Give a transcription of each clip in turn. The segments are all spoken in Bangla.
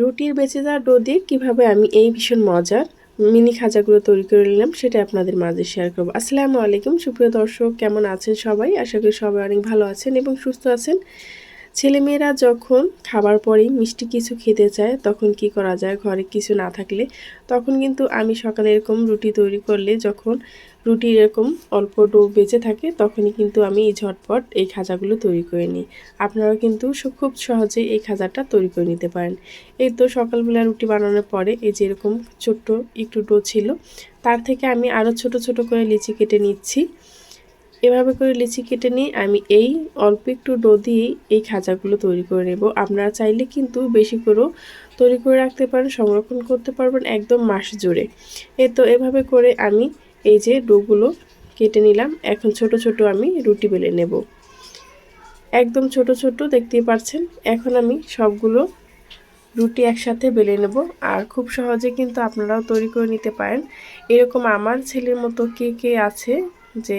রুটির বেঁচে যাওয়া ডো দিয়ে কীভাবে আমি এই ভীষণ মজার মিনি খাজাগুলো তৈরি করে নিলাম সেটা আপনাদের মাঝে শেয়ার করব। আসসালামু আলাইকুম, সুপ্রিয় দর্শক, কেমন আছেন সবাই? আশা করি সবাই অনেক ভালো আছেন এবং সুস্থ আছেন। ছেলেমেয়েরা যখন খাবার পরেই মিষ্টি কিছু খেতে চায়, তখন কি করা যায়? ঘরে কিছু না থাকলে? তখন কিন্তু আমি সকালে এরকম রুটি তৈরি করলে যখন রুটি এরকম অল্প ডো বেঁচে থাকে, তখনই কিন্তু আমি এই ঝটপট এই খাজাগুলো তৈরি করে নিই। আপনারাও কিন্তু খুব সহজেই এই খাজাটা তৈরি করে নিতে পারেন। এই তো সকালবেলা রুটি বানানোর পরে এই যে এরকম ছোট্ট একটু ডো ছিল, তার থেকে আমি আরও ছোট ছোট করে লিচি কেটে নিচ্ছি। এভাবে করে লিচি কেটে নিয়ে আমি এই অল্প একটু ডো দিয়েই এই খাঁচাগুলো তৈরি করে নেব। আপনারা চাইলে কিন্তু বেশি করেও তৈরি করে রাখতে পারেন, সংরক্ষণ করতে পারবেন একদম মাস জুড়ে। এ তো এভাবে করে আমি এই যে ডোগুলো কেটে নিলাম, এখন ছোট ছোট আমি রুটি বেলে নেব। একদম ছোট ছোট, দেখতেই পাচ্ছেন? এখন আমি সবগুলো রুটি একসাথে বেলে নেব আর খুব সহজে কিন্তু আপনারাও তৈরি করে নিতে পারেন। এরকম আমার ছেলের মতো কে কে আছে যে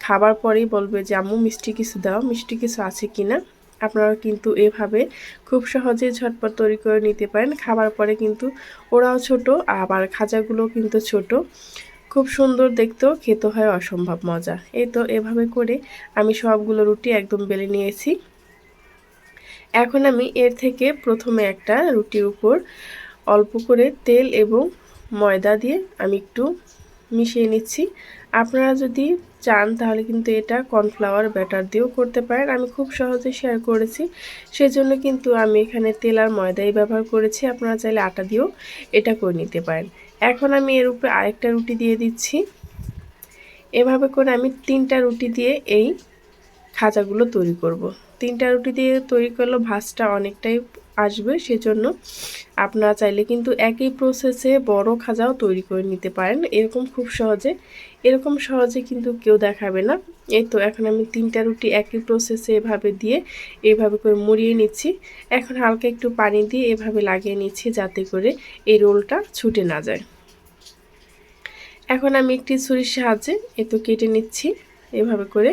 খাবার পরেই বলবে যে, আম্মু, মিষ্টি কিছু দাও, মিষ্টি কিছু আছে কি না? আপনারা কিন্তু এভাবে খুব সহজে ঝটপট তৈরি করে নিতে পারেন। খাবার পরে কিন্তু ওরাও ছোট, আবার খাজাগুলো কিন্তু ছোট। খুব সুন্দর দেখতেও খেতে হয় অসম্ভব মজা। এই তো এভাবে করে আমি সবগুলো রুটি একদম বেলে নিয়েছি। এখন আমি এর থেকে প্রথমে একটা রুটির উপর অল্প করে তেল এবং ময়দা দিয়ে আমি একটু মিশিয়ে নিচ্ছি। আপনারা যদি চান তাহলে কিন্তু এটা কর্নফ্লাওয়ার ব্যাটার দিয়েও করতে পারেন। আমি খুব সহজে শেয়ার করেছি। সেজন্য কিন্তু আমি এখানে তেল আর ময়দাই ব্যবহার করেছি। আপনারা চাইলে আটা দিয়েও এটা করে নিতে পারেন। এখন আমি এর উপরে আরেকটা রুটি দিয়ে দিচ্ছি। এভাবে করে আমি তিনটা রুটি দিয়ে এই খাঁচাগুলো তৈরি করব। তিনটা রুটি দিয়ে তৈরি করলে ভাজটা অনেকটাই আসবে, সেজন্য আপনারা চাইলে কিন্তু একই প্রসেসে বড় খাজাও তৈরি করে নিতে পারেন। এরকম খুব সহজে, এরকম সহজে কিন্তু কেউ দেখাবে না। এই তো এখন আমি তিনটা রুটি একই প্রসেসে এভাবে দিয়ে এভাবে করে মুড়িয়ে নিচ্ছি। এখন হালকা একটু পানি দিয়ে এভাবে লাগিয়ে নিচ্ছি যাতে করে এই রোলটা ছুটে না যায়। এখন আমি একটি ছুরির সাহায্যে এ তো কেটে নিচ্ছি। এভাবে করে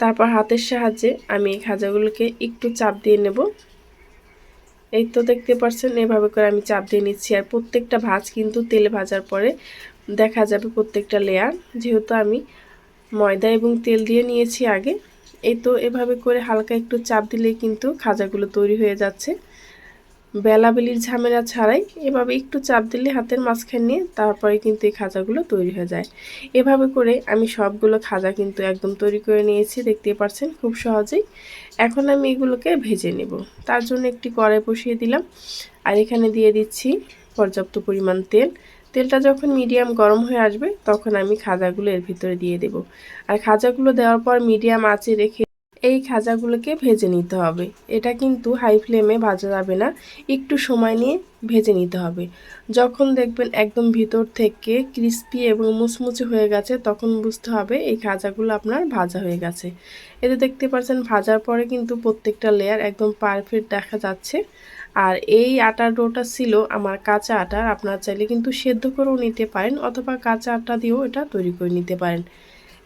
তারপর হাতের সাহায্যে আমি এই খাজাগুলোকে একটু চাপ দিয়ে নেব। এই তো দেখতে পাচ্ছেন, এভাবে করে আমি চাপ দিয়ে নিচ্ছি। আর প্রত্যেকটা ভাজ কিন্তু তেলে ভাজার পরে দেখা যাবে প্রত্যেকটা লেয়ার যেহেতু আমি ময়দা এবং তেল দিয়ে নিয়েছি আগে। এই তো এভাবে করে হালকা একটু চাপ দিলে কিন্তু খাজাগুলো তৈরি হয়ে যাচ্ছে। বেলাবেলির ঝামেলা ছাড়াই এভাবে একটু চাপ দিলে হাতের মাঝখানে নিয়ে তারপরে কিন্তু এই খাজাগুলো তৈরি হয়ে যায়। এভাবে করে আমি সবগুলো খাজা কিন্তু একদম তৈরি করে নিয়েছি দেখতে পাচ্ছেন খুব সহজেই। এখন আমি এগুলোকে ভেজে নেব। তার জন্য একটি কড়াই বসিয়ে দিলাম। আর এখানে দিয়ে দিচ্ছি পর্যাপ্ত পরিমাণ তেল। তেলটা যখন মিডিয়াম গরম হয়ে আসবে, তখন আমি খাজাগুলো এর ভিতরে দিয়ে দেব। আর খাজাগুলো দেওয়ার পর মিডিয়াম আঁচে রেখে এই খাজাগুলোকে ভেজে নিতে হবে। এটা কিন্তু হাই ফ্লেমে ভাজা যাবে না। একটু সময় নিয়ে ভেজে নিতে হবে। যখন দেখবেন একদম ভিতর থেকে ক্রিস্পি এবং মুচমুচে হয়ে গেছে, তখন বুঝতে হবে এই খাজাগুলো আপনার ভাজা হয়ে গেছে। এতে দেখতে পাচ্ছেন, ভাজার পরে কিন্তু প্রত্যেকটা লেয়ার একদম পারফেক্ট দেখা যাচ্ছে। আর এই আটার ডোটা ছিল আমার কাঁচা আটার, আপনার চাইলে কিন্তু সেদ্ধ করেও নিতে পারেন অথবা কাঁচা আটা দিয়েও এটা তৈরি করে নিতে পারেন।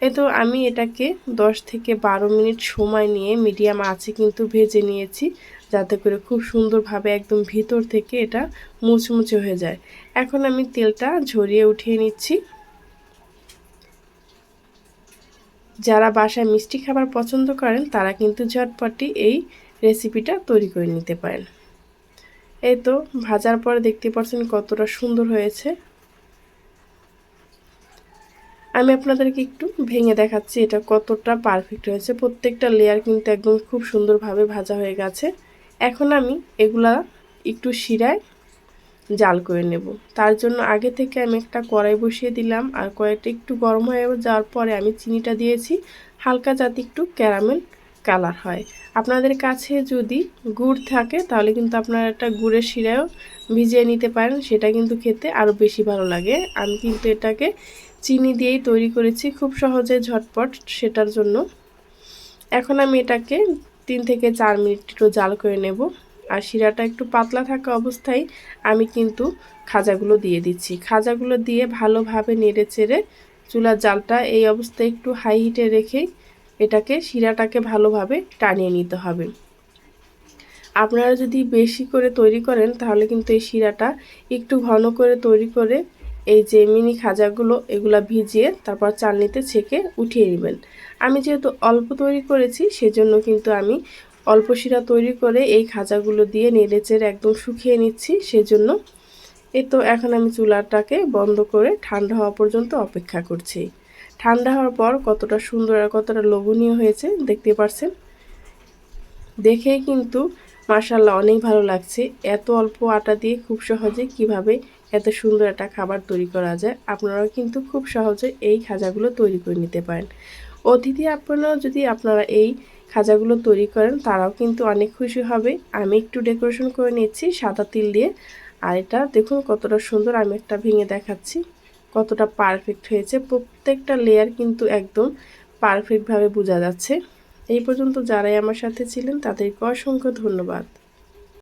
এ তো আমি এটাকে 10 থেকে বারো মিনিট সময় নিয়ে মিডিয়াম আছে কিন্তু ভেজে নিয়েছি, যাতে করে খুব সুন্দরভাবে একদম ভিতর থেকে এটা মুচমুচে হয়ে যায়। এখন আমি তেলটা ঝরিয়ে উঠিয়ে নিচ্ছি। যারা বাসায় মিষ্টি খাবার পছন্দ করেন, তারা কিন্তু ঝটপটি এই রেসিপিটা তৈরি করে নিতে পারেন। এই তো ভাজার পরে দেখতে পাচ্ছেন কতটা সুন্দর হয়েছে। আমি আপনাদেরকে একটু ভেঙে দেখাচ্ছি এটা কতটা পারফেক্ট হয়েছে। প্রত্যেকটা লেয়ার কিন্তু একদম খুব সুন্দরভাবে ভাজা হয়ে গেছে। এখন আমি এগুলা একটু শিরায় জাল করে নেব। তার জন্য আগে থেকে আমি একটা কড়াই বসিয়ে দিলাম আর কড়াইটা একটু গরম হয়ে যাওয়ার পরে আমি চিনিটা দিয়েছি। হালকা যাতে একটু ক্যারামেল কালার হয়। আপনাদের কাছে যদি গুড় থাকে তাহলে কিন্তু আপনারা একটা গুড়ের শিরাও ভিজিয়ে নিতে পারেন, সেটা কিন্তু খেতে আরও বেশি ভালো লাগে। আমি কিন্তু এটাকে চিনি দিয়েই তৈরি করেছি, খুব সহজে ঝটপট সেটার জন্য। এখন আমি এটাকে তিন থেকে চার মিনিট একটু জাল করে নেব। আর শিরাটা একটু পাতলা থাকা অবস্থায় আমি কিন্তু খাজাগুলো দিয়ে দিচ্ছি। খাজাগুলো দিয়ে ভালোভাবে নেড়ে চেড়ে চুলার জালটা এই অবস্থায় একটু হাই হিটে রেখেই এটাকে শিরাটাকে ভালোভাবে টানিয়ে নিতে হবে। আপনারা যদি বেশি করে তৈরি করেন তাহলে কিন্তু এই শিরাটা একটু ঘন করে তৈরি করে এই যে মিনি খাজাগুলো, এগুলা ভিজিয়ে তারপর চালনিতে ছেঁকে উঠিয়ে নেবেন। আমি যেহেতু অল্প তৈরি করেছি, সেজন্য কিন্তু আমি অল্প শিরা তৈরি করে এই খাজাগুলো দিয়ে নেড়েচেড়ে একদম শুকিয়ে নিচ্ছি। সেজন্য এ তো এখন আমি চুলাটাকে বন্ধ করে ঠান্ডা হওয়া পর্যন্ত অপেক্ষা করছি। ঠান্ডা হওয়ার পর কতটা সুন্দর আর কতটা লোভনীয় হয়েছে, দেখতে পারছেন? দেখেই কিন্তু মার্শাল্লাহ অনেক ভালো লাগছে। এত অল্প আটা দিয়ে খুব সহজে কীভাবে এত সুন্দর একটা খাবার তৈরি করা যায়, আপনারাও কিন্তু খুব সহজে এই খাজাগুলো তৈরি করে নিতে পারেন। অতিথি আপনারাও যদি আপনারা এই খাজাগুলো তৈরি করেন, তারাও কিন্তু অনেক খুশি হবে। আমি একটু ডেকোরেশন করে নিচ্ছি সাদা তিল দিয়ে। আর এটা দেখুন কতটা সুন্দর, আমি একটা ভেঙে দেখাচ্ছি। কতটা পারফেক্ট হয়েছে। প্রত্যেকটা লেয়ার কিন্তু একদম পারফেক্টভাবে বোঝা যাচ্ছে। এই পর্যন্ত যারাই আমার সাথে ছিলেন, তাদেরকে অসংখ্য ধন্যবাদ।